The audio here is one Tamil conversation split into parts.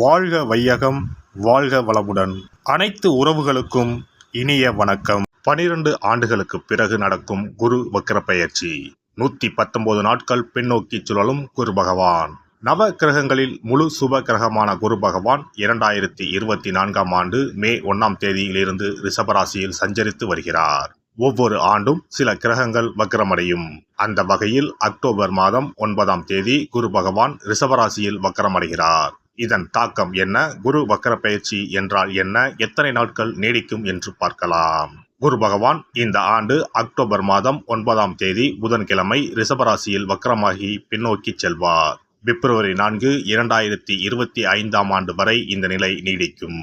வாழ்க வையகம் வாழ்க வளமுடன். அனைத்து உறவுகளுக்கும் இனிய வணக்கம். பனிரெண்டு ஆண்டுகளுக்கு பிறகு நடக்கும் குரு வக்கர பயிற்சி. நூத்தி பத்தொன்பது நாட்கள் பின்னோக்கி சுழலும் குரு பகவான். நவ கிரகங்களில் முழு சுப கிரகமான குரு பகவான் இரண்டாயிரத்தி இருபத்தி நான்காம் ஆண்டு மே ஒன்னாம் தேதியிலிருந்து ரிஷபராசியில் சஞ்சரித்து வருகிறார். ஒவ்வொரு ஆண்டும் சில கிரகங்கள் வக்கரமடையும் அந்த வகையில் அக்டோபர் மாதம் ஒன்பதாம் தேதி குரு பகவான் ரிஷபராசியில் வக்கரமடைகிறார் இதன் தாக்கம் என்ன? குரு வக்கர பயிற்சி என்றால் என்ன? எத்தனை நாட்கள் நீடிக்கும் என்று பார்க்கலாம். குரு பகவான் இந்த ஆண்டு அக்டோபர் மாதம் ஒன்பதாம் தேதி புதன்கிழமை ரிஷபராசியில் வக்கரமாகி பின்னோக்கி செல்வார். பிப்ரவரி நான்கு இரண்டாயிரத்தி இருபத்தி ஐந்தாம் ஆண்டு வரை இந்த நிலை நீடிக்கும்.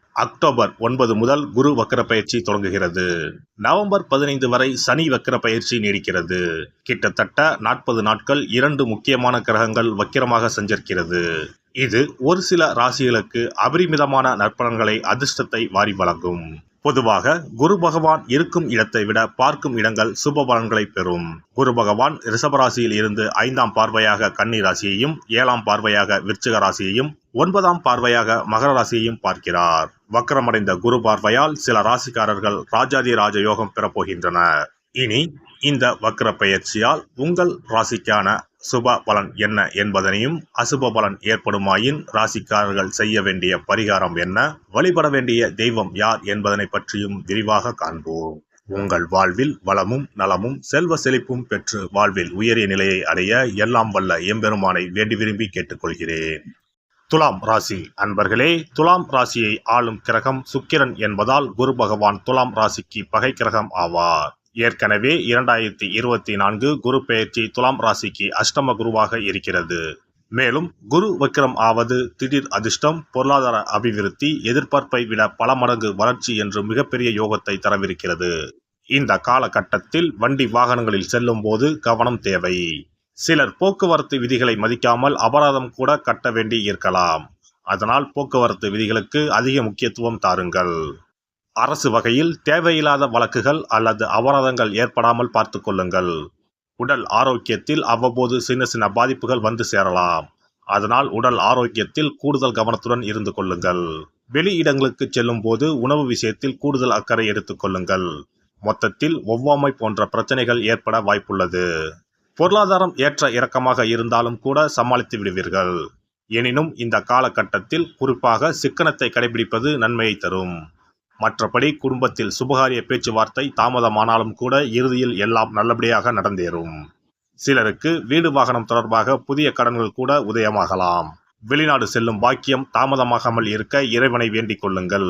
அக்டோபர் ஒன்பது முதல் குரு வக்கர பயிற்சி தொடங்குகிறது. நவம்பர் பதினைந்து வரை சனி வக்கர பயிற்சி நீடிக்கிறது. கிட்டத்தட்ட நாற்பது நாட்கள் இரண்டு முக்கியமான கிரகங்கள் வக்கிரமாக சஞ்சரிக்கிறது. இது ஒரு சில ராசிகளுக்கு அபரிமிதமான நற்பலன்களை அதிர்ஷ்டத்தை வாரி வழங்கும். பொதுவாக குரு பகவான் இருக்கும் இடத்தை விட பார்க்கும் இடங்கள் சுப பலன்களை பெறும். குரு பகவான் ரிஷபராசியில் இருந்து ஐந்தாம் பார்வையாக கன்னி ராசியையும் ஏழாம் பார்வையாக விருச்சிக ராசியையும் ஒன்பதாம் பார்வையாக மகர ராசியையும் பார்க்கிறார். வக்கரமடைந்த குரு பார்வையால் சில ராசிக்காரர்கள் ராஜாதி ராஜ யோகம் பெறப்போகின்றனர். இனி இந்த வக்ர பயிற்சியால் உங்கள் ராசிக்கான சுப பலன் என்ன என்பதனையும் அசுப பலன் ஏற்படுமாயின் ராசிக்காரர்கள் செய்ய வேண்டிய பரிகாரம் என்ன? வழிபட வேண்டிய தெய்வம் யார் என்பதனை பற்றியும் விரிவாக காண்போம். உங்கள் வாழ்வில் வளமும் நலமும் செல்வ செழிப்பும் பெற்று வாழ்வில் உயரிய நிலையை அடைய எல்லாம் வல்ல எம்பெருமானை வேண்டி விரும்பி கேட்டுக்கொள்கிறேன். துலாம் ராசி அன்பர்களே துலாம் ராசியை ஆளும் கிரகம் சுக்கிரன் என்பதால் குரு பகவான் துலாம் ராசிக்கு பகை கிரகம் ஆவார். ஏற்கனவே இரண்டாயிரத்தி இருபத்தி நான்கு குரு பெயர்ச்சி துலாம் ராசிக்கு அஷ்டம குருவாக இருக்கிறது. மேலும் குரு வக்கிரம் ஆவது திடீர் அதிர்ஷ்டம் பொருளாதார அபிவிருத்தி எதிர்பார்ப்பை விட பல மடங்கு வளர்ச்சி என்று மிகப்பெரிய யோகத்தை தரவிருக்கிறது. இந்த காலகட்டத்தில் வண்டி வாகனங்களில் செல்லும் போது கவனம் தேவை. சிலர் போக்குவரத்து விதிகளை மதிக்காமல் அபராதம் கூட கட்ட வேண்டி இருக்கலாம். அதனால் போக்குவரத்து விதிகளுக்கு அதிக முக்கியத்துவம் தாருங்கள். அரசு வகையில் தேவையில்லாத வழக்குகள் அல்லது அபராதங்கள் ஏற்படாமல் பார்த்து கொள்ளுங்கள். உடல் ஆரோக்கியத்தில் அவ்வப்போது சின்ன சின்ன பாதிப்புகள் வந்து சேரலாம். அதனால் உடல் ஆரோக்கியத்தில் கூடுதல் கவனத்துடன் இருந்து கொள்ளுங்கள். வெளி இடங்களுக்கு செல்லும் போது உணவு விஷயத்தில் கூடுதல் அக்கறை எடுத்துக்கொள்ளுங்கள் மொத்தத்தில் ஒவ்வாமை போன்ற பிரச்சனைகள் ஏற்பட வாய்ப்புள்ளது. பொருளாதாரம் ஏற்ற இறக்கமாக இருந்தாலும் கூட சமாளித்து விடுவீர்கள். எனினும் இந்த காலகட்டத்தில் குறிப்பாக சிக்கனத்தை கடைபிடிப்பது நன்மையை தரும். மற்றபடி குடும்பத்தில் சுபகாரிய பேச்சுவார்த்தை தாமதமானாலும் கூட இறுதியில் எல்லாம் நல்லபடியாக நடந்தேறும். சிலருக்கு வீடு வாகனம் தொடர்பாக புதிய கடன்கள் கூட உதயமாகலாம். வெளிநாடு செல்லும் பாக்கியம் தாமதமாகாமல் இருக்க இறைவனை வேண்டிக் கொள்ளுங்கள்.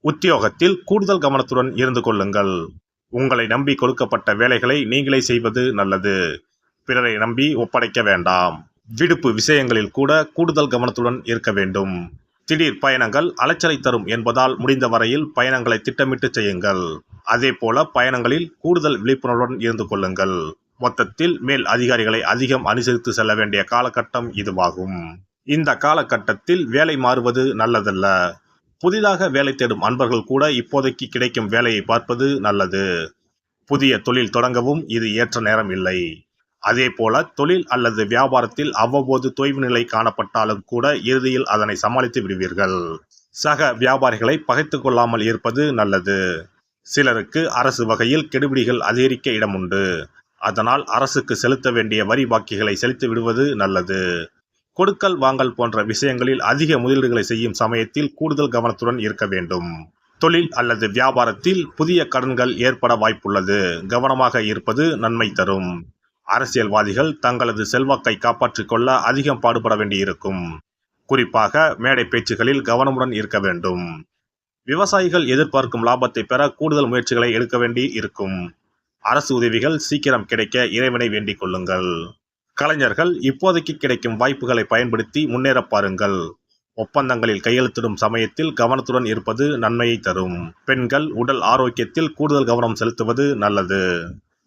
உத்தியோகத்தில் கூடுதல் கவனத்துடன் இருந்து கொள்ளுங்கள். உங்களை நம்பி கொடுக்கப்பட்ட வேலைகளை நீங்களே செய்வது நல்லது. பிறரை நம்பி ஒப்படைக்க வேண்டாம். விடுப்பு விஷயங்களில் கூட கூடுதல் கவனத்துடன் இருக்க வேண்டும். திடீர் பயணங்கள் அலைச்சலை தரும் என்பதால் முடிந்த வரையில் பயணங்களை திட்டமிட்டு செய்யுங்கள். அதே போல பயணங்களில் கூடுதல் விழிப்புணர்வுடன் இருந்து கொள்ளுங்கள். மொத்தத்தில் மேல் அதிகாரிகளை அதிகம் அனுசரித்து செல்ல வேண்டிய காலகட்டம் இதுவாகும். இந்த காலகட்டத்தில் வேலை மாறுவது நல்லதல்ல. புதிதாக வேலை தேடும் அன்பர்கள் கூட இப்போதைக்கு கிடைக்கும் வேலையை பார்ப்பது நல்லது. புதிய தொழில் தொடங்கவும் இது ஏற்ற நேரம் இல்லை. அதே போல தொழில் அல்லது வியாபாரத்தில் அவ்வப்போது தொய்வு நிலை காணப்பட்டாலும் கூட இறுதியில் அதனை சமாளித்து விடுவீர்கள். சக வியாபாரிகளை பகைத்து கொள்ளாமல் இருப்பது நல்லது. சிலருக்கு அரசு வகையில் கெடுபிடிகள் அதிகரிக்க இடமுண்டு அதனால் அரசுக்கு செலுத்த வேண்டிய வரி பாக்கிகளை செலுத்தி விடுவது நல்லது. கொடுக்கல் வாங்கல் போன்ற விஷயங்களில் அதிக முதலீடுகளை செய்யும் சமயத்தில் கூடுதல் கவனத்துடன் இருக்க வேண்டும். தொழில் அல்லது வியாபாரத்தில் புதிய கடன்கள் ஏற்பட வாய்ப்புள்ளது. கவனமாக இருப்பது நன்மை தரும். அரசியல்வாதிகள் தங்களது செல்வாக்கை காப்பாற்றிக் கொள்ள அதிகம் பாடுபட வேண்டியிருக்கும். குறிப்பாக மேடை பேச்சுகளில் கவனமுடன் இருக்க வேண்டும். விவசாயிகள் எதிர்பார்க்கும் லாபத்தை பெற கூடுதல் முயற்சிகளை எடுக்க வேண்டி இருக்கும். அரசு உதவிகள் சீக்கிரம் கிடைக்க இறைவனை வேண்டிக் கொள்ளுங்கள். கலைஞர்கள் இப்போதைக்கு கிடைக்கும் வாய்ப்புகளை பயன்படுத்தி முன்னேற பாருங்கள். ஒப்பந்தங்களில் கையெழுத்திடும் சமயத்தில் கவனத்துடன் இருப்பது நன்மையை தரும். பெண்கள் உடல் ஆரோக்கியத்தில் கூடுதல் கவனம் செலுத்துவது நல்லது.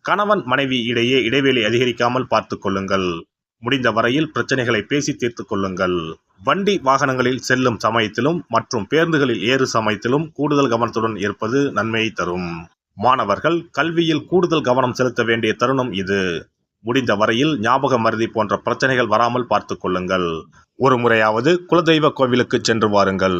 கணவன் மனைவி இடையே இடைவெளி அதிகரிக்காமல் பார்த்து கொள்ளுங்கள். முடிந்த வரையில் பிரச்சனைகளை பேசி தீர்த்து கொள்ளுங்கள். வண்டி வாகனங்களில் செல்லும் சமயத்திலும் மற்றும் பேருந்துகளில் ஏறு சமயத்திலும் கூடுதல் கவனத்துடன் இருப்பது நன்மையை தரும். மாணவர்கள் கல்வியில் கூடுதல் கவனம் செலுத்த வேண்டிய தருணம் இது. முடிந்த வரையில் ஞாபக மருதி போன்ற பிரச்சனைகள் வராமல் பார்த்து கொள்ளுங்கள். ஒரு முறையாவது குலதெய்வ கோவிலுக்கு சென்று வாருங்கள்.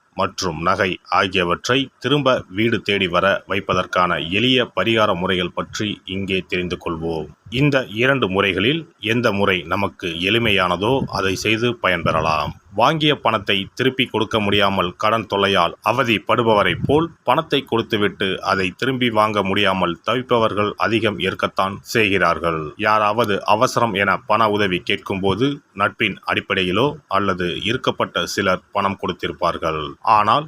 மற்றும் நகை ஆகியவற்றை திரும்ப வீடு தேடி வர வைப்பதற்கான எளிய பரிகார முறைகள் பற்றி இங்கே தெரிந்து கொள்வோம். இந்த இரண்டு முறைகளில் எந்த முறை நமக்கு எளிமையானதோ அதை செய்து பயன்பெறலாம் வாங்கிய பணத்தை திருப்பி கொடுக்க முடியாமல் கடன் தொல்லையால் அவதிப்படுபவரைப் போல் பணத்தை கொடுத்துவிட்டு அதை திரும்பி வாங்க முடியாமல் தவிப்பவர்கள் அதிகம் இருக்கத்தான் செய்கிறார்கள். யாராவது அவசரம் என பண உதவி கேட்கும்போது நட்பின் அடிப்படையிலோ அல்லது இருக்கப்பட்ட சிலர் பணம் கொடுத்திருப்பார்கள். ஆனால்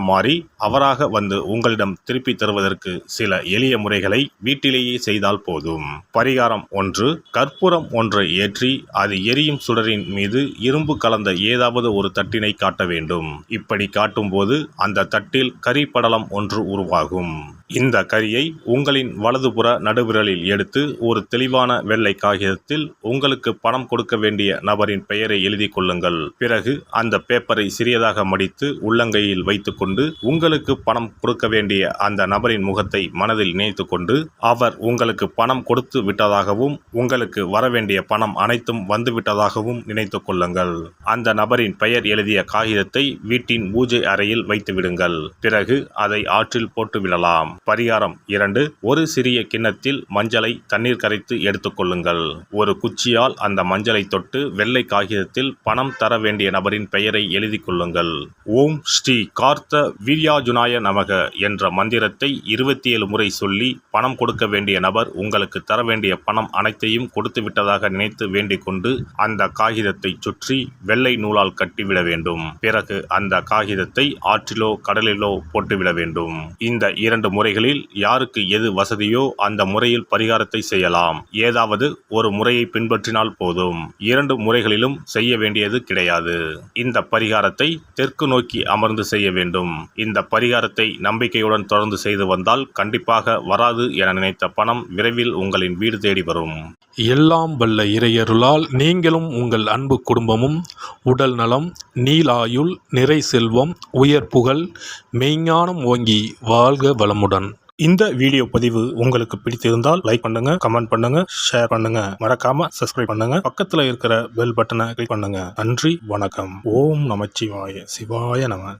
மாறி அவராக வந்து உங்களிடம் திருப்பி தருவதற்கு சில எளிய முறைகளை வீட்டிலேயே செய்தால் போதும். பரிகாரம் ஒன்று கற்பூரம் ஒன்றை ஏற்றி அது எரியும் சுடரின் மீது இரும்பு கலந்த ஏதாவது ஒரு தட்டினை காட்ட வேண்டும். இப்படி காட்டும்போது அந்த தட்டில் கரி படலம் ஒன்று உருவாகும். இந்த கரியை உங்களின் வலதுபுற நடுவிரலில் எடுத்து ஒரு தெளிவான வெள்ளை காகிதத்தில் உங்களுக்கு பணம் கொடுக்க வேண்டிய நபரின் பெயரை எழுதி கொள்ளுங்கள். பிறகு அந்த பேப்பரை சிறியதாக மடித்து உள்ளங்கையில் கொண்டு உங்களுக்கு பணம் கொடுக்க வேண்டிய அந்த நபரின் முகத்தை மனதில் நினைத்து கொண்டு அவர் உங்களுக்கு பணம் கொடுத்து விட்டதாகவும் உங்களுக்கு வரவேண்டிய பணம் அனைத்தும் வந்துவிட்டதாகவும் நினைத்து கொள்ளுங்கள். அந்த நபரின் பெயர் எழுதிய காகிதத்தை வீட்டின் பூஜை அறையில் வைத்து விடுங்கள். பிறகு அதை ஆற்றில் போட்டு விடலாம். பரிகாரம் இரண்டு ஒரு சிறிய கிண்ணத்தில் மஞ்சளை தண்ணீர் கரைத்து எடுத்துக்கொள்ளுங்கள் ஒரு குச்சியால் அந்த மஞ்சளை தொட்டு வெள்ளை காகிதத்தில் பணம் தர வேண்டிய நபரின் பெயரை எழுதி கொள்ளுங்கள். ஓம் ஸ்ரீ கார்த் கார்த்த வீர்யாஜுனாய நமக என்ற மந்திரத்தை இருபத்தி ஏழு முறை சொல்லி பணம் கொடுக்க வேண்டிய நபர் உங்களுக்கு தர வேண்டிய பணம் அனைத்தையும் கொடுத்து விட்டதாக நினைத்து வேண்டிக் கொண்டு அந்த காகிதத்தை சுற்றி வெள்ளை நூலால் கட்டிவிட வேண்டும். பிறகு அந்த காகிதத்தை ஆற்றிலோ கடலிலோ போட்டுவிட வேண்டும். இந்த இரண்டு முறைகளில் யாருக்கு எது வசதியோ அந்த முறையில் பரிகாரத்தை செய்யலாம். ஏதாவது ஒரு முறையை பின்பற்றினால் போதும். இரண்டு முறைகளிலும் செய்ய வேண்டியது கிடையாது. இந்த பரிகாரத்தை தெற்கு நோக்கி அமர்ந்து செய்ய வேண்டும். வேண்டும் இந்த பரிகாரத்தை நம்பிக்கையுடன் தொடர்ந்து செய்து வந்தால் கண்டிப்பாக வராது என நினைத்த பணம் விரைவில் உங்களின் வீடு தேடி வரும். எல்லாம் வல்ல இறையருளால் நீங்களும் உங்கள் அன்பு குடும்பமும் உடல் நலம் நீலாயுள் நிறை செல்வம் உயர் புகழ் மெய்ஞானம் ஓங்கி வாழ்க வளமுடன். இந்த வீடியோ பதிவு உங்களுக்கு பிடித்திருந்தால் லைக் பண்ணுங்க கமெண்ட் பண்ணுங்க ஷேர் பண்ணுங்க. மறக்காம சப்ஸ்கிரைப் பண்ணுங்க. பக்கத்துல இருக்கிற பெல் பட்டனை கிளிக் பண்ணுங்க. நன்றி வணக்கம். ஓம் நமச்சிவாய. சிவாய நம.